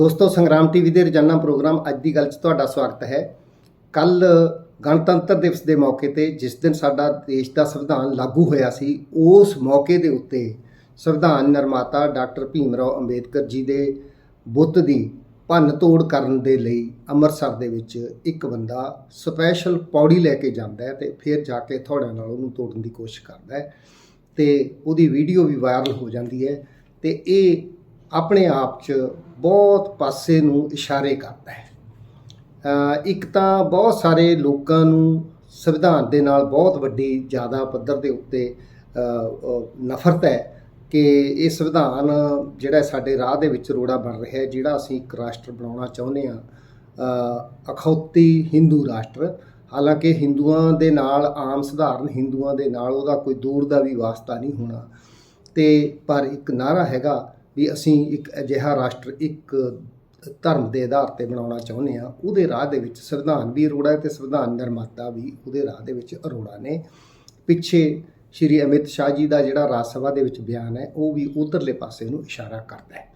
ਦੋਸਤੋ, ਸੰਗਰਾਮ ਟੀਵੀ ਦੇ ਰੋਜ਼ਾਨਾ ਪ੍ਰੋਗਰਾਮ ਅੱਜ ਦੀ ਗੱਲ 'ਚ ਤੁਹਾਡਾ ਸਵਾਗਤ ਹੈ। ਕੱਲ ਗਣਤੰਤਰ ਦਿਵਸ ਦੇ ਮੌਕੇ ਤੇ ਜਿਸ ਦਿਨ ਸਾਡਾ ਦੇਸ਼ ਦਾ ਸੰਵਿਧਾਨ ਲਾਗੂ ਹੋਇਆ ਸੀ, ਉਸ ਮੌਕੇ ਦੇ ਉੱਤੇ ਸੰਵਿਧਾਨ ਨਿਰਮਾਤਾ ਡਾਕਟਰ ਭੀਮ ਰਾਓ ਅੰਬੇਦਕਰ ਜੀ ਦੇ ਬੁੱਤ ਦੀ ਭੰਨ ਤੋੜ ਕਰਨ ਦੇ ਲਈ ਅੰਮ੍ਰਿਤਸਰ ਦੇ ਵਿੱਚ ਇੱਕ ਬੰਦਾ ਸਪੈਸ਼ਲ ਪੌੜੀ ਲੈ ਕੇ ਜਾਂਦਾ ਹੈ ਤੇ ਫਿਰ ਜਾ ਕੇ ਥੋੜਿਆਂ ਨਾਲ ਉਹਨੂੰ ਤੋੜਨ ਦੀ ਕੋਸ਼ਿਸ਼ ਕਰਦਾ ਹੈ ਤੇ ਉਹਦੀ ਵੀਡੀਓ ਵੀ ਵਾਇਰਲ ਹੋ ਜਾਂਦੀ ਹੈ ਤੇ ਇਹ ਆਪਣੇ ਆਪ 'ਚ ਬਹੁਤ ਪਾਸੇ ਨੂੰ ਇਸ਼ਾਰੇ ਕਰਦਾ ਹੈ। ਇੱਕ ਤਾਂ ਬਹੁਤ ਸਾਰੇ ਲੋਕਾਂ ਨੂੰ ਸੰਵਿਧਾਨ ਦੇ ਨਾਲ ਬਹੁਤ ਵੱਡੀ ਜ਼ਿਆਦਾ ਪੱਧਰ ਦੇ ਉੱਤੇ ਨਫ਼ਰਤ ਹੈ ਕਿ ਇਹ ਸੰਵਿਧਾਨ ਜਿਹੜਾ ਸਾਡੇ ਰਾਹ ਦੇ ਵਿੱਚ ਰੋੜਾ ਬਣ ਰਿਹਾ ਹੈ, ਜਿਹੜਾ ਅਸੀਂ ਇੱਕ ਰਾਸ਼ਟਰ ਬਣਾਉਣਾ ਚਾਹੁੰਦੇ ਆ ਅਖੌਤੀ ਹਿੰਦੂ ਰਾਸ਼ਟਰ, ਹਾਲਾਂਕਿ ਹਿੰਦੂਆਂ ਦੇ ਨਾਲ, ਆਮ ਸਧਾਰਨ ਹਿੰਦੂਆਂ ਦੇ ਨਾਲ ਉਹਦਾ ਕੋਈ ਦੂਰ ਦਾ ਵੀ ਵਾਸਤਾ ਨਹੀਂ ਹੋਣਾ। ਤੇ ਪਰ ਇੱਕ ਨਾਰਾ ਹੈਗਾ ਵੀ ਅਸੀਂ ਇੱਕ ਅਜਿਹਾ ਰਾਸ਼ਟਰ, ਇੱਕ ਧਰਮ ਦੇ ਆਧਾਰ ਤੇ ਬਣਾਉਣਾ ਚਾਹੁੰਦੇ ਆ ਉਹਦੇ ਰਾਹ ਦੇ ਵਿੱਚ ਸੰਵਿਧਾਨ ਵੀ ਅਰੋੜਾ ਹੈ ਤੇ ਸੰਵਿਧਾਨ ਨਿਰਮਾਤਾ ਵੀ ਉਹਦੇ ਰਾਹ ਦੇ ਵਿੱਚ ਅਰੋੜਾ ਨੇ। ਪਿੱਛੇ ਸ਼੍ਰੀ ਅਮਿਤ ਸ਼ਾਹ ਜੀ ਦਾ ਜਿਹੜਾ ਰਾਜ ਸਭਾ ਦੇ ਵਿੱਚ ਬਿਆਨ ਹੈ, ਉਹ ਵੀ ਉਧਰਲੇ ਪਾਸੇ ਨੂੰ ਇਸ਼ਾਰਾ ਕਰਦਾ ਹੈ।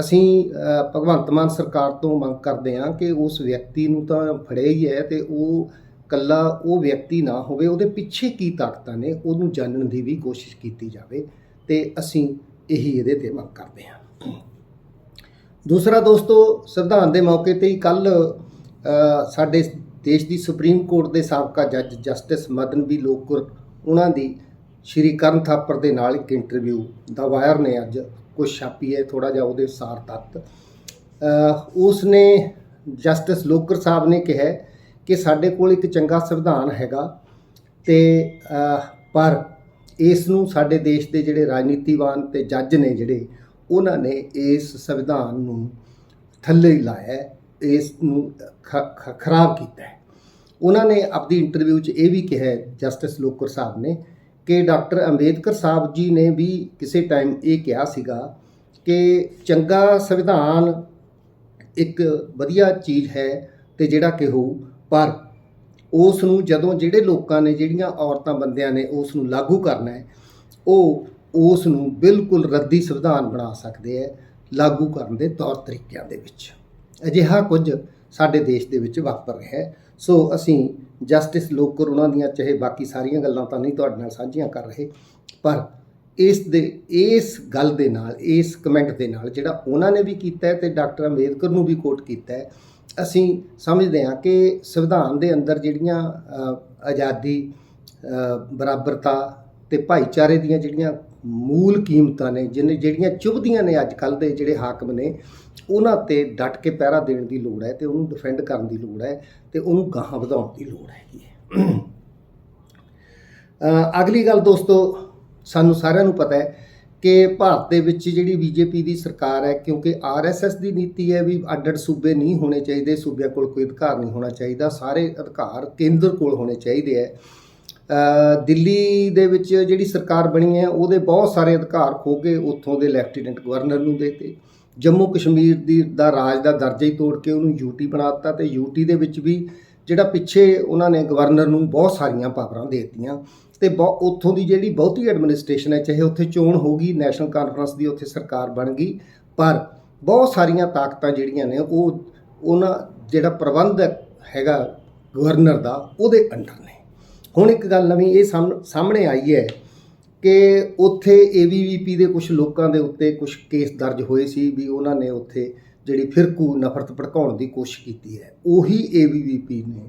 ਅਸੀਂ ਭਗਵੰਤ ਮਾਨ ਸਰਕਾਰ ਤੋਂ ਮੰਗ ਕਰਦੇ ਹਾਂ ਕਿ ਉਸ ਵਿਅਕਤੀ ਨੂੰ ਤਾਂ ਫੜਿਆ ਹੀ ਹੈ ਤੇ ਉਹ ਕੱਲਾ ਉਹ ਵਿਅਕਤੀ ਨਾ ਹੋਵੇ, ਉਹਦੇ ਪਿੱਛੇ ਕੀ ਤਾਕਤਾਂ ਨੇ, ਉਹਨੂੰ ਜਾਣਨ ਦੀ ਵੀ ਕੋਸ਼ਿਸ਼ ਕੀਤੀ ਜਾਵੇ ਤੇ ਅਸੀਂ ਇਹੀ ਇਹਦੇ ਤੇ ਮੰਗ ਕਰਦੇ ਹਾਂ। ਦੂਸਰਾ ਦੋਸਤੋ, ਸੰਵਿਧਾਨ ਦੇ ਮੌਕੇ ਤੇ ਹੀ ਕੱਲ ਸਾਡੇ ਦੇਸ਼ ਦੀ ਸੁਪਰੀਮ ਕੋਰਟ ਦੇ ਸਾਬਕਾ ਜੱਜ ਜਸਟਿਸ ਮਦਨ ਬੀ ਲੋਕੁਰ, ਉਹਨਾਂ ਦੀ ਸ਼੍ਰੀ ਕਰਨ ਥਾਪਰ ਦੇ ਨਾਲ ਇੱਕ ਇੰਟਰਵਿਊ ਦਾ ਵਾਇਰ ਨੇ ਅੱਜ। ਕੁਝ ਛਾਪੀ ਹੈ ਥੋੜਾ ਜਿਹਾ ਉਹਦੇ ਸਾਰ ਤੱਕ ਉਸ ਨੇ ਜਸਟਿਸ ਲੋਕਰ ਸਾਹਿਬ ਨੇ ਕਿਹਾ ਕਿ ਸਾਡੇ ਕੋਲ ਇੱਕ ਚੰਗਾ ਸੰਵਿਧਾਨ ਹੈਗਾ ਤੇ ਪਰ ਇਸ ਨੂੰ ਸਾਡੇ ਦੇਸ਼ ਦੇ ਜਿਹੜੇ ਰਾਜਨੀਤੀਵਾਨ ਤੇ ਜੱਜ ਨੇ ਜਿਹੜੇ, ਉਹਨਾਂ ਨੇ ਇਸ ਸੰਵਿਧਾਨ ਨੂੰ ਥੱਲੇ ਹੀ ਲਾਇਆ ਇਸ ਨੂੰ ਖ- ਖਰਾਬ ਕੀਤਾ ਹੈ। ਉਹਨਾਂ ਨੇ ਆਪਣੀ ਇੰਟਰਵਿਊ 'ਚ ਇਹ ਵੀ ਕਿਹਾ ਜਸਟਿਸ ਲੋਕਰ ਸਾਹਿਬ ਨੇ, ਕਿ ਡਾਕਟਰ ਅੰਬੇਦਕਰ ਸਾਹਿਬ ਜੀ ਨੇ ਵੀ ਕਿਸੇ ਟਾਈਮ ਇਹ ਕਿਹਾ ਸੀਗਾ ਕਿ ਚੰਗਾ ਸੰਵਿਧਾਨ ਇੱਕ ਵਧੀਆ ਚੀਜ਼ ਹੈ ਤੇ ਜਿਹੜਾ ਕਿ ਹੋ ਪਰ ਉਸ ਨੂੰ ਜਦੋਂ ਜਿਹੜੇ ਲੋਕਾਂ ਨੇ, ਜਿਹੜੀਆਂ ਔਰਤਾਂ ਬੰਦਿਆਂ ਨੇ ਉਸ ਨੂੰ ਲਾਗੂ ਕਰਨਾ ਹੈ, ਉਹ ਉਸ ਨੂੰ ਬਿਲਕੁਲ ਰੱਦੀ ਸੰਵਿਧਾਨ ਬਣਾ ਸਕਦੇ ਹੈ, ਲਾਗੂ ਕਰਨ ਦੇ ਤੌਰ ਤਰੀਕਿਆਂ ਦੇ ਵਿੱਚ। ਅਜਿਹਾ ਕੁਝ ਸਾਡੇ ਦੇਸ਼ ਦੇ ਵਿੱਚ ਵਾਪਰ ਰਿਹਾ ਹੈ। ਸੋ ਅਸੀਂ ਜਸਟਿਸ ਲੋਕਰ ਉਹਨਾਂ ਦੀਆਂ, ਚਾਹੇ ਬਾਕੀ ਸਾਰੀਆਂ ਗੱਲਾਂ ਤਾਂ ਨਹੀਂ ਤੁਹਾਡੇ ਨਾਲ ਸਾਂਝੀਆਂ ਕਰ ਰਹੇ, ਪਰ ਇਸ ਦੇ, ਇਸ ਗੱਲ ਦੇ ਨਾਲ, ਇਸ ਕਮੈਂਟ ਦੇ ਨਾਲ ਜਿਹੜਾ ਉਹਨਾਂ ਨੇ ਵੀ ਕੀਤਾ ਹੈ ਤੇ ਡਾਕਟਰ ਅੰਬੇਦਕਰ ਨੂੰ ਵੀ ਕੋਟ ਕੀਤਾ ਹੈ ਅਸੀਂ ਸਮਝਦੇ ਹਾਂ ਕਿ ਸੰਵਿਧਾਨ ਦੇ ਅੰਦਰ ਜਿਹੜੀਆਂ ਆਜ਼ਾਦੀ ਬਰਾਬਰਤਾ ਤੇ ਭਾਈਚਾਰੇ ਦੀਆਂ ਜਿਹੜੀਆਂ ਮੂਲ ਕੀਮਤਾਂ ਨੇ ਜਿਹਨੇ ਜਿਹੜੀਆਂ ਚੁਭਦੀਆਂ ਨੇ ਅੱਜ ਕੱਲ ਦੇ ਜਿਹੜੇ ਹਾਕਮ ਨੇ, ਉਹਨਾਂ ਤੇ ਡਟ ਕੇ ਪਹਿਰਾ ਦੇਣ ਦੀ ਲੋੜ ਹੈ ਤੇ ਉਹਨੂੰ ਡਿਫੈਂਡ ਕਰਨ ਦੀ ਲੋੜ ਹੈ ਤੇ ਉਹਨੂੰ ਗਾਹਾਂ ਵਧਾਉਣ ਦੀ ਲੋੜ ਹੈਗੀ ਹੈ। ਅਗਲੀ ਗੱਲ ਦੋਸਤੋ, ਸਾਨੂੰ ਸਾਰਿਆਂ ਨੂੰ ਪਤਾ ਹੈ ਕਿ ਭਾਰਤ ਦੇ ਵਿੱਚ ਜਿਹੜੀ ਬੀਜੇਪੀ ਦੀ ਸਰਕਾਰ ਹੈ, ਕਿਉਂਕਿ ਆਰਐਸਐਸ ਦੀ ਨੀਤੀ ਹੈ ਵੀ ਅੱਡ-ਅੱਡ ਸੂਬੇ ਨਹੀਂ ਹੋਣੇ ਚਾਹੀਦੇ, ਸੂਬਿਆਂ ਕੋਲ ਕੋਈ ਅਧਿਕਾਰ ਨਹੀਂ ਹੋਣਾ ਚਾਹੀਦਾ, ਸਾਰੇ ਅਧਿਕਾਰ ਕੇਂਦਰ ਕੋਲ ਹੋਣੇ ਚਾਹੀਦੇ ਹੈ। ਦਿੱਲੀ ਦੇ ਵਿੱਚ ਜਿਹੜੀ ਸਰਕਾਰ ਬਣੀ ਹੈ, ਉਹਦੇ ਬਹੁਤ ਸਾਰੇ ਅਧਿਕਾਰ ਖੋ ਕੇ ਉੱਥੋਂ ਦੇ ਲੈਫਟੀਨੈਂਟ ਗਵਰਨਰ ਨੂੰ ਦੇਤੇ ਜੰਮੂ ਕਸ਼ਮੀਰ ਦੀ, ਦਾ ਰਾਜ ਦਾ ਦਰਜਾ ਹੀ ਤੋੜ ਕੇ ਉਹਨੂੰ ਯੂਟੀ ਬਣਾ ਦਿੱਤਾ ਤੇ ਯੂਟੀ ਦੇ ਵਿੱਚ ਵੀ ਜਿਹੜਾ ਪਿੱਛੇ ਉਹਨਾਂ ਨੇ ਗਵਰਨਰ ਨੂੰ ਬਹੁਤ ਸਾਰੀਆਂ ਪਾਵਰਾਂ ਦੇ ਦਿੱਤੀਆਂ ਤੇ ਬਹੁ- ਉੱਥੋਂ ਦੀ ਜਿਹੜੀ ਬਹੁਤੀ ਐਡਮਿਨਿਸਟ੍ਰੇਸ਼ਨ ਹੈ, ਚਾਹੇ ਉੱਥੇ ਚੋਣ ਹੋਗੀ ਨੈਸ਼ਨਲ ਕਾਨਫਰੰਸ ਦੀ ਉੱਥੇ ਸਰਕਾਰ ਬਣ ਗਈ, ਪਰ ਬਹੁਤ ਸਾਰੀਆਂ ਤਾਕਤਾਂ ਜਿਹੜੀਆਂ ਨੇ, ਉਹ ਉਹਨਾਂ ਜਿਹੜਾ ਪ੍ਰਬੰਧ ਹੈਗਾ ਗਵਰਨਰ ਦਾ, ਉਹਦੇ ਅੰਡਰ ਨੇ। ਹੁਣ ਇੱਕ ਗੱਲ ਨਵੀਂ ਇਹ ਸਾਹਮ- ਸਾਹਮਣੇ ਆਈ ਹੈ ਕਿ ਉੱਥੇ ਏਬੀਵੀਪੀ ਦੇ ਕੁਝ ਲੋਕਾਂ ਦੇ ਉੱਤੇ ਕੁਝ ਕੇਸ ਦਰਜ ਹੋਏ ਸੀ ਵੀ ਉਹਨਾਂ ਨੇ ਉੱਥੇ ਜਿਹੜੀ ਫਿਰਕੂ ਨਫ਼ਰਤ ਭੜਕਾਉਣ ਦੀ ਕੋਸ਼ਿਸ਼ ਕੀਤੀ ਹੈ ਉਹੀ ਏਬੀਵੀਪੀ ਨੇ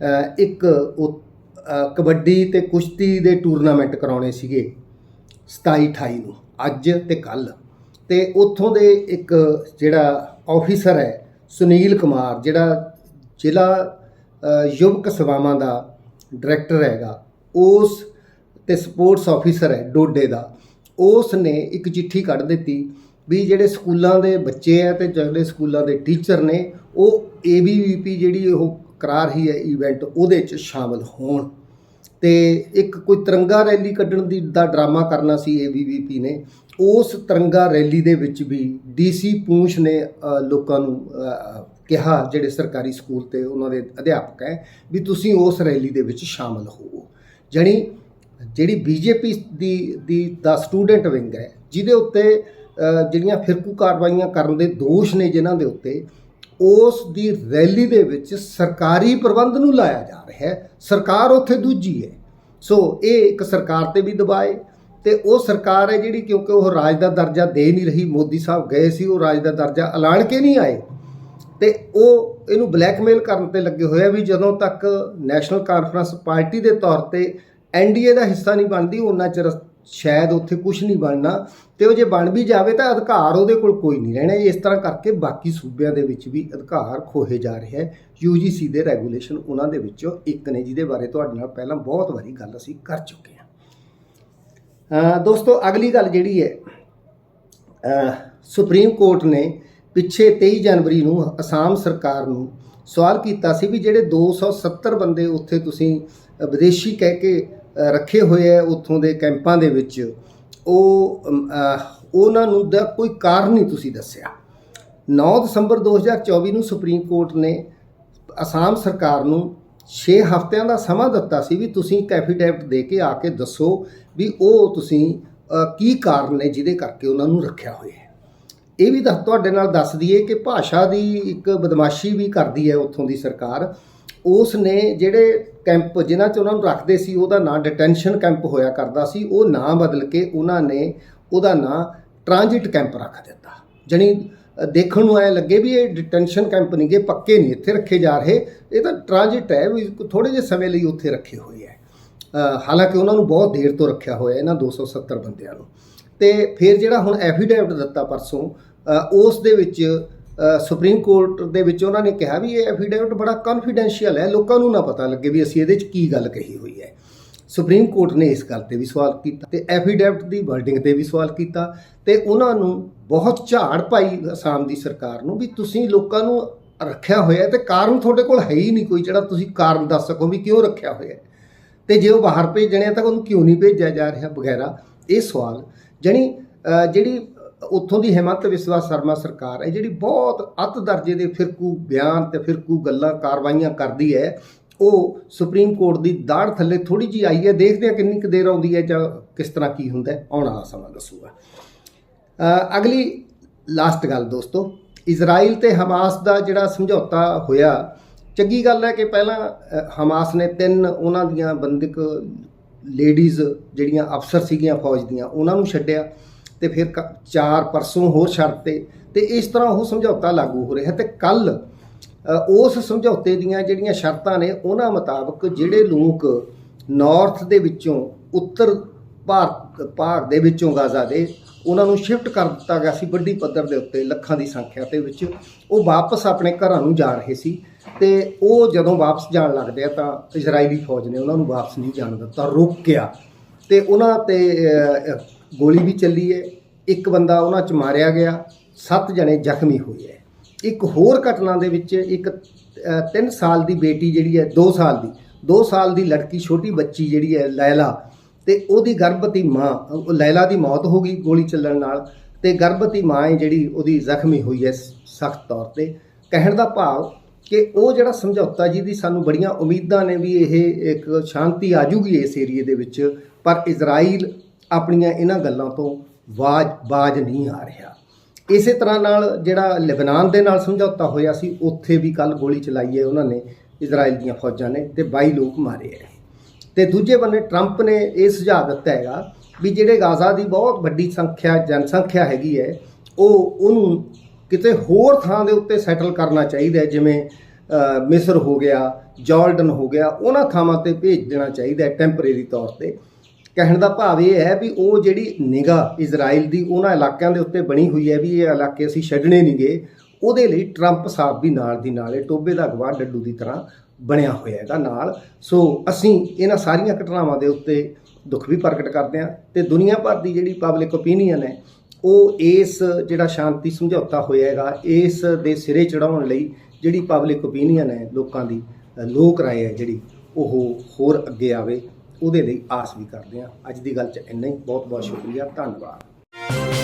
ਅ, ਇੱਕ ਉਹ, ਅ, ਕਬੱਡੀ ਤੇ ਕੁਸ਼ਤੀ ਦੇ ਟੂਰਨਾਮੈਂਟ ਕਰਾਉਣੇ ਸੀਗੇ 27 28 ਨੂੰ ਅੱਜ ਤੇ ਕੱਲ ਤੇ ਉੱਥੋਂ ਦੇ ਇੱਕ ਜਿਹੜਾ ਆਫੀਸਰ ਹੈ ਸੁਨੀਲ ਕੁਮਾਰ ਜਿਹੜਾ ਜ਼ਿਲ੍ਹਾ ਯੁਵਕ ਸੇਵਾਵਾਂ ਦਾ ਡਾਇਰੈਕਟਰ ਹੈਗਾ ਉਸ ਤੇ ਸਪੋਰਟਸ ਆਫੀਸਰ ਹੈ ਡੋਡੇ ਦਾ ਉਸ ਨੇ ਇੱਕ ਚਿੱਠੀ ਕੱਢ ਦਿੱਤੀ ਵੀ ਜਿਹੜੇ ਸਕੂਲਾਂ ਦੇ ਬੱਚੇ ਆ ਤੇ ਜਿਹੜੇ ਸਕੂਲਾਂ ਦੇ ਟੀਚਰ ਨੇ, ਉਹ ਏਬੀਵੀਪੀ ਜਿਹੜੀ ਉਹ ਕਰਾ ਰਹੀ ਹੈ ਇਵੈਂਟ ਉਹਦੇ 'ਚ ਸ਼ਾਮਲ ਹੋਣ। ਤੇ ਇੱਕ ਕੋਈ ਤਿਰੰਗਾ ਰੈਲੀ ਕੱਢਣ ਦੀ ਦਾ ਡਰਾਮਾ ਕਰਨਾ ਸੀ ਏਬੀਵੀਪੀ ਨੇ। ਉਸ ਤਿਰੰਗਾ ਰੈਲੀ ਦੇ ਵਿੱਚ ਵੀ ਡੀਸੀ ਪੂੰਛ ਨੇ ਲੋਕਾਂ ਨੂੰ ਕਿਹਾ, ਜਿਹੜੇ ਸਰਕਾਰੀ ਸਕੂਲ ਤੇ ਉਹਨਾਂ ਦੇ ਅਧਿਆਪਕ ਹੈ, ਵੀ ਤੁਸੀਂ ਉਸ ਰੈਲੀ ਦੇ ਵਿੱਚ ਸ਼ਾਮਲ ਹੋਵੋ। ਜਾਣੀ ਜਿਹੜੀ ਬੀਜੇਪੀ ਦੀ ਦੀ, ਦਾ ਸਟੂਡੈਂਟ ਵਿੰਗ ਹੈ, ਜਿਹਦੇ ਉੱਤੇ ਜਿਹੜੀਆਂ ਫਿਰਕੂ ਕਾਰਵਾਈਆਂ ਕਰਨ ਦੇ ਦੋਸ਼ ਨੇ ਜਿਨ੍ਹਾਂ ਦੇ ਉੱਤੇ, ਉਸ ਦੀ ਰੈਲੀ ਦੇ ਵਿੱਚ ਸਰਕਾਰੀ ਪ੍ਰਬੰਧ ਨੂੰ ਲਾਇਆ ਜਾ ਰਿਹਾ ਹੈ। ਸਰਕਾਰ ਉੱਥੇ ਦੂਜੀ ਹੈ। ਸੋ ਇਹ ਇੱਕ ਸਰਕਾਰ ਤੇ ਵੀ ਦਬਾਏ ਤੇ ਉਹ ਸਰਕਾਰ ਹੈ ਜਿਹੜੀ ਕਿਉਂਕਿ ਉਹ ਰਾਜ ਦਾ ਦਰਜਾ ਦੇ ਨਹੀਂ ਰਹੀ, ਮੋਦੀ ਸਾਹਿਬ ਗਏ ਸੀ, ਉਹ ਰਾਜ ਦਾ ਦਰਜਾ ਐਲਾਨ ਕੇ ਨਹੀਂ ਆਏ। ਤੇ ਉਹ ਇਹਨੂੰ ਬਲੈਕਮੇਲ ਕਰਨ ਤੇ ਲੱਗੇ ਹੋਏ ਆ ਵੀ ਜਦੋਂ ਤੱਕ ਨੈਸ਼ਨਲ ਕਾਨਫਰੰਸ ਪਾਰਟੀ ਦੇ ਤੌਰ ਤੇ ਐਨਡੀਏ ਦਾ ਹਿੱਸਾ ਨਹੀਂ ਬਣਦੀ, ਉਹਨਾਂ ਚਿਰ ਸ਼ਾਇਦ ਉੱਥੇ ਕੁਝ ਨਹੀਂ ਬਣਨਾ। ਤੇ ਉਹ ਜੇ ਬਣ ਵੀ ਜਾਵੇ ਤਾਂ ਅਧਿਕਾਰ ਉਹਦੇ ਕੋਲ ਕੋਈ ਨਹੀਂ ਰਹਿਣਾ। ਇਸ ਤਰ੍ਹਾਂ ਕਰਕੇ ਬਾਕੀ ਸੂਬਿਆਂ ਦੇ ਵਿੱਚ ਵੀ ਅਧਿਕਾਰ ਖੋਹੇ ਜਾ ਰਹੇ ਹੈ। ਯੂਜੀਸੀ ਦੇ ਰੈਗੂਲੇਸ਼ਨ ਉਹਨਾਂ ਦੇ ਵਿੱਚੋਂ ਇੱਕ ਨੇ, ਜਿਹਦੇ ਬਾਰੇ ਤੁਹਾਡੇ ਨਾਲ ਪਹਿਲਾਂ ਬਹੁਤ ਵਾਰੀ ਗੱਲ ਅਸੀਂ ਕਰ ਚੁੱਕੇ ਹਾਂ। ਦੋਸਤੋ, ਅਗਲੀ ਗੱਲ ਜਿਹੜੀ ਹੈ ਸੁਪਰੀਮ ਕੋਰਟ ਨੇ ਪਿੱਛੇ 23 ਜਨਵਰੀ ਨੂੰ ਅਸਾਮ ਸਰਕਾਰ ਨੂੰ ਸਵਾਲ ਕੀਤਾ ਸੀ ਵੀ ਜਿਹੜੇ 270 ਬੰਦੇ ਉੱਥੇ ਤੁਸੀਂ ਵਿਦੇਸ਼ੀ ਕਹਿ ਕੇ ਰੱਖੇ ਹੋਏ ਆ ਉੱਥੋਂ ਦੇ ਕੈਂਪਾਂ ਦੇ ਵਿੱਚ, ਉਹ ਉਹਨਾਂ ਨੂੰ ਦਾ ਕੋਈ ਕਾਰਨ ਨਹੀਂ ਤੁਸੀਂ ਦੱਸਿਆ। 9 ਦਸੰਬਰ 2024 ਨੂੰ ਸੁਪਰੀਮ ਕੋਰਟ ਨੇ ਅਸਾਮ ਸਰਕਾਰ ਨੂੰ 6 ਹਫ਼ਤਿਆਂ ਦਾ ਸਮਾਂ ਦਿੱਤਾ ਸੀ ਵੀ ਤੁਸੀਂ ਇੱਕ ਐਫੀਡੈਵਿਟ ਦੇ ਕੇ ਆ ਕੇ ਦੱਸੋ ਵੀ ਉਹ ਤੁਸੀਂ ਕੀ ਕਾਰਨ ਨੇ ਜਿਹਦੇ ਕਰਕੇ ਉਹਨਾਂ ਨੂੰ ਰੱਖਿਆ ਹੋਇਆ ਹੈ। ਇਹ ਵੀ ਦੱਸ ਤੁਹਾਡੇ ਨਾਲ ਦੱਸ ਦਈਏ ਕਿ ਭਾਸ਼ਾ ਦੀ ਇੱਕ ਬਦਮਾਸ਼ੀ ਵੀ ਕਰਦੀ ਹੈ ਉੱਥੋਂ ਦੀ ਸਰਕਾਰ। ਉਸ ਨੇ ਜਿਹੜੇ ਕੈਂਪ ਜਿਨ੍ਹਾਂ 'ਚ ਉਹਨਾਂ ਨੂੰ ਰੱਖਦੇ ਸੀ, ਉਹਦਾ ਨਾਂ ਡਿਟੈਂਸ਼ਨ ਕੈਂਪ ਹੋਇਆ ਕਰਦਾ ਸੀ। ਉਹ ਨਾਂ ਬਦਲ ਕੇ ਉਹਨਾਂ ਨੇ ਉਹਦਾ ਨਾਂ ਟ੍ਰਾਂਜਿਟ ਕੈਂਪ ਰੱਖ ਦਿੱਤਾ। ਜਣੀ ਦੇਖਣ ਨੂੰ ਐ ਲੱਗੇ ਵੀ ਇਹ ਡਿਟੈਂਸ਼ਨ ਕੈਂਪ ਨਹੀਂਗੇ ਪੱਕੇ ਨਹੀਂ ਇੱਥੇ ਰੱਖੇ ਜਾ ਰਹੇ। ਇਹ ਤਾਂ ਟ੍ਰਾਂਜਿਟ ਹੈ, ਵੀ ਥੋੜੇ ਜਿਹੇ ਸਮੇਂ ਲਈ ਉੱਥੇ ਰੱਖੇ ਹੋਏ ਹੈ। ਹਾਲਾਂਕਿ ਉਹਨਾਂ ਨੂੰ ਬਹੁਤ ਦੇਰ ਤੋਂ ਰੱਖਿਆ ਹੋਇਆ ਇਹਨਾਂ 270 ਬੰਦਿਆਂ ਨੂੰ। ਤੇ ਫਿਰ ਜਿਹੜਾ ਹੁਣ ਐਫੀਡੈਵਿਟ ਦਿੱਤਾ ਪਰਸੋਂ ਉਸ ਦੇ ਵਿੱਚ ਸੁਪਰੀਮ ਕੋਰਟ ਦੇ ਵਿੱਚ ਉਹਨਾਂ ਨੇ ਕਿਹਾ ਵੀ ਇਹ ਐਫੀਡੈਵਿਟ ਬੜਾ ਕੌਨਫੀਡੈਂਸ਼ੀਅਲ ਹੈ, ਲੋਕਾਂ ਨੂੰ ਨਾ ਪਤਾ ਲੱਗੇ ਵੀ ਅਸੀਂ ਇਹਦੇ 'ਚ ਕੀ ਗੱਲ ਕਹੀ ਹੋਈ ਹੈ। ਸੁਪਰੀਮ ਕੋਰਟ ਨੇ ਇਸ ਗੱਲ ਤੇ ਵੀ ਸਵਾਲ ਕੀਤਾ ਤੇ ਐਫੀਡੇਵਿਟ ਦੀ ਵਰਡਿੰਗ ਤੇ ਵੀ ਸਵਾਲ ਕੀਤਾ ਤੇ ਉਹਨਾਂ ਨੂੰ ਬਹੁਤ ਝਾੜ ਪਾਈ ਅਸਾਮ ਦੀ ਸਰਕਾਰ ਨੂੰ ਵੀ ਤੁਸੀਂ ਲੋਕਾਂ ਨੂੰ ਰੱਖਿਆ ਹੋਇਆ ਹੈ ਤੇ ਕਾਰਨ ਤੁਹਾਡੇ ਕੋਲ ਹੈ ਹੀ ਨਹੀਂ ਕੋਈ ਜਿਹੜਾ ਤੁਸੀਂ ਕਾਰਨ ਦੱਸ ਸਕੋ ਵੀ ਕਿਉਂ ਰੱਖਿਆ ਹੋਇਆ ਹੈ। ਤੇ ਜੇ ਉਹ ਬਾਹਰ ਭੇਜਣੇ ਤਾਂ ਉਹਨੂੰ ਕਿਉਂ ਨਹੀਂ ਭੇਜਿਆ ਜਾ ਰਿਹਾ ਵਗੈਰਾ ਇਹ ਸਵਾਲ। ਜਣੀ ਜਿਹੜੀ ਉੱਥੋਂ ਦੀ ਹਿਮੰਤ ਵਿਸਵਾ ਸ਼ਰਮਾ ਸਰਕਾਰ ਹੈ, ਜਿਹੜੀ ਬਹੁਤ ਅੱਤ ਦਰਜੇ ਦੇ ਫਿਰਕੂ ਬਿਆਨ ਤੇ ਫਿਰਕੂ ਗੱਲਾਂ, ਕਾਰਵਾਈਆਂ ਕਰਦੀ ਹੈ, ਉਹ ਸੁਪਰੀਮ ਕੋਰਟ ਦੀ ਦਾੜ ਥੱਲੇ ਥੋੜੀ ਜੀ ਆਈ ਹੈ, ਦੇਖਦੇ ਆ ਕਿੰਨੀ ਕੁ ਦੇਰ ਆਉਂਦੀ ਹੈ ਜਾਂ ਕਿਸ ਤਰ੍ਹਾਂ ਕੀ ਹੁੰਦਾ ਹੈ, ਆਉਣ ਵਾਲਾ ਸਮਾਂ ਦੱਸੂਗਾ। ਅਗਲੀ ਲਾਸਟ ਗੱਲ ਦੋਸਤੋ, ਇਜ਼ਰਾਈਲ ਤੇ ਹਮਾਸ ਦਾ ਜਿਹੜਾ ਸਮਝੌਤਾ ਹੋਇਆ, ਚੰਗੀ ਗੱਲ ਹੈ ਕਿ ਪਹਿਲਾਂ ਹਮਾਸ ਨੇ ਤਿੰਨ ਉਹਨਾਂ ਦੀਆਂ ਬੰਦਕ ਲੇਡੀਜ਼ ਜਿਹੜੀਆਂ ਅਫਸਰ ਸੀਗੀਆਂ ਫੌਜ ਦੀਆਂ, ਉਹਨਾਂ ਨੂੰ ਛੱਡਿਆ। ਤੇ ਫਿਰ ਕ- ਚਾਰ ਪਰਸੋਂ ਹੋਰ ਸ਼ਰਤ ਤੇ ਇਸ ਤਰ੍ਹਾਂ ਉਹ ਸਮਝੌਤਾ ਲਾਗੂ ਹੋ ਰਿਹਾ ਤੇ ਕੱਲ ਉਸ ਸਮਝੌਤੇ ਦੀਆਂ ਜਿਹੜੀਆਂ ਸ਼ਰਤਾਂ ਨੇ, ਉਹਨਾਂ ਮੁਤਾਬਕ ਜਿਹੜੇ ਲੋਕ ਨਾਰਥ ਦੇ ਵਿੱਚੋਂ, ਉੱਤਰ ਭਾਰਤ ਭਾਗ ਦੇ ਵਿੱਚੋਂ ਗਾਜ਼ਾ ਦੇ, ਉਹਨਾਂ ਨੂੰ ਸ਼ਿਫਟ ਕਰ ਦਿੱਤਾ ਗਿਆ ਸੀ ਵੱਡੀ ਪੱਧਰ ਦੇ ਉੱਤੇ ਲੱਖਾਂ ਦੀ ਸੰਖਿਆ ਦੇ ਵਿੱਚ, ਉਹ ਵਾਪਸ ਆਪਣੇ ਘਰਾਂ ਨੂੰ ਜਾ ਰਹੇ ਸੀ ਤੇ ਉਹ ਜਦੋਂ ਵਾਪਸ ਜਾਣ ਲੱਗਦੇ ਆ ਤਾਂ ਇਜ਼ਰਾਈਲੀ ਫੌਜ ਨੇ ਉਹਨਾਂ ਨੂੰ ਵਾਪਸ ਨਹੀਂ ਜਾਣ ਦਿੱਤਾ, ਰੋਕਿਆ ਤੇ ਉਹਨਾਂ ਤੇ ਗੋਲੀ ਵੀ ਚੱਲੀ ਹੈ। ਇੱਕ ਬੰਦਾ ਉਹਨਾਂ ਚ ਮਾਰਿਆ ਗਿਆ। ਸੱਤ ਜਣੇ ਜ਼ਖਮੀ ਹੋਏ ਹੈ। ਇੱਕ ਹੋਰ ਘਟਨਾ ਦੇ ਵਿੱਚ ਇੱਕ 3 ਸਾਲ ਦੀ ਬੇਟੀ ਜਿਹੜੀ ਹੈ 2 ਸਾਲ ਦੀ 2 ਸਾਲ ਦੀ ਲੜਕੀ, ਛੋਟੀ ਬੱਚੀ ਜਿਹੜੀ ਹੈ, ਲੈਲਾ ਤੇ ਉਹਦੀ ਗਰਭਵਤੀ ਮਾਂ ਲੈਲਾ ਦੀ ਮੌਤ ਹੋ ਗਈ ਗੋਲੀ ਚੱਲਣ ਨਾਲ ਤੇ ਗਰਭਵਤੀ ਮਾਂ ਹੈ ਜਿਹੜੀ ਉਹਦੀ ਜ਼ਖਮੀ ਹੋਈ ਹੈ ਸਖਤ ਤੌਰ ਤੇ। ਕਹਿਣ ਦਾ ਭਾਵ ਕਿ ਉਹ ਜਿਹੜਾ ਸਮਝੌਤਾ ਜਿਹਦੀ ਸਾਨੂੰ ਬੜੀਆਂ ਉਮੀਦਾਂ ਨੇ ਵੀ ਇਹ ਇੱਕ ਸ਼ਾਂਤੀ ਆ ਜੂਗੀ ਇਸ ਏਰੀਏ ਦੇ ਵਿੱਚ, ਪਰ ਇਜ਼ਰਾਈਲ ਆਪਣੀਆਂ ਇਹਨਾਂ ਗੱਲਾਂ ਤੋਂ ਬਾਜ ਬਾਜ ਨਹੀਂ ਆ ਰਿਹਾ। ਇਸੇ ਤਰ੍ਹਾਂ ਨਾਲ ਜਿਹੜਾ ਲਿਬਨਾਨ ਦੇ ਨਾਲ ਸਮਝੌਤਾ ਹੋਇਆ ਸੀ, ਉੱਥੇ ਵੀ ਕੱਲ ਗੋਲੀ ਚਲਾਈ ਹੈ ਉਹਨਾਂ ਨੇ ਇਜ਼ਰਾਈਲ ਦੀਆਂ ਫੌਜਾਂ ਨੇ ਤੇ 22 ਲੋਕ ਮਾਰੇ ਹੈ ਤੇ ਦੂਜੇ ਬੰਨੇ ਟਰੰਪ ਨੇ ਇਹ ਸੁਝਾਅ ਦਿੱਤਾ ਹੈਗਾ ਵੀ ਜਿਹੜੇ ਗਾਜ਼ਾ ਦੀ ਬਹੁਤ ਵੱਡੀ ਸੰਖਿਆ, ਜਨਸੰਖਿਆ ਹੈਗੀ ਹੈ, ਉਹ ਉਹਨੂੰ ਕਿਤੇ ਹੋਰ ਥਾਂ ਦੇ ਉੱਤੇ ਸੈਟਲ ਕਰਨਾ ਚਾਹੀਦਾ ਜਿਵੇਂ ਮਿਸਰ ਹੋ ਗਿਆ, ਜਾਰਡਨ ਹੋ ਗਿਆ, ਉਹਨਾਂ ਥਾਵਾਂ ਤੇ ਭੇਜ ਦੇਣਾ ਚਾਹੀਦਾ ਟੈਂਪਰੇਰੀ ਤੌਰ ਤੇ। ਕਹਿਣ ਦਾ ਭਾਵ ਇਹ ਹੈ ਵੀ ਉਹ ਜਿਹੜੀ ਨਿਗਾਹ ਇਜ਼ਰਾਈਲ ਦੀ ਉਹਨਾਂ ਇਲਾਕਿਆਂ ਦੇ ਉੱਤੇ ਬਣੀ ਹੋਈ ਹੈ ਵੀ ਇਹ ਇਲਾਕੇ ਅਸੀਂ ਛੱਡਣੇ ਨਹੀਂ ਗਏ, ਉਹਦੇ ਲਈ ਟਰੰਪ ਸਾਹਿਬ ਵੀ ਨਾਲ ਦੀ ਨਾਲ ਇਹ ਟੋਬੇ ਦਾ ਗਵਾਹ ਡੱਡੂ ਦੀ ਤਰ੍ਹਾਂ ਬਣਿਆ ਹੋਇਆ ਹੈਗਾ ਨਾਲ। ਸੋ ਅਸੀਂ ਇਹਨਾਂ ਸਾਰੀਆਂ ਘਟਨਾਵਾਂ ਦੇ ਉੱਤੇ ਦੁੱਖ ਵੀ ਪ੍ਰਗਟ ਕਰਦੇ ਹਾਂ ਤੇ ਦੁਨੀਆ ਭਰ ਦੀ ਜਿਹੜੀ ਪਬਲਿਕ ਓਪੀਨੀਅਨ ਹੈ, ਉਹ ਇਸ ਜਿਹੜਾ ਸ਼ਾਂਤੀ ਸਮਝੌਤਾ ਹੋਇਆ ਹੈਗਾ, ਇਸ ਦੇ ਸਿਰੇ ਚੜਾਉਣ ਲਈ ਜਿਹੜੀ ਪਬਲਿਕ ਓਪੀਨੀਅਨ ਹੈ ਲੋਕਾਂ ਦੀ ਲੋਕ ਰਾਏ ਹੈ ਜਿਹੜੀ, ਉਹ ਹੋਰ ਅੱਗੇ ਆਵੇ। ਉਹਦੇ ਲਈ ਆਸ ਵੀ ਕਰਦੇ ਹਾਂ। ਅੱਜ ਦੀ ਗੱਲ 'ਚ ਇੰਨਾ ਹੀ। ਬਹੁਤ ਬਹੁਤ ਸ਼ੁਕਰੀਆ। ਧੰਨਵਾਦ।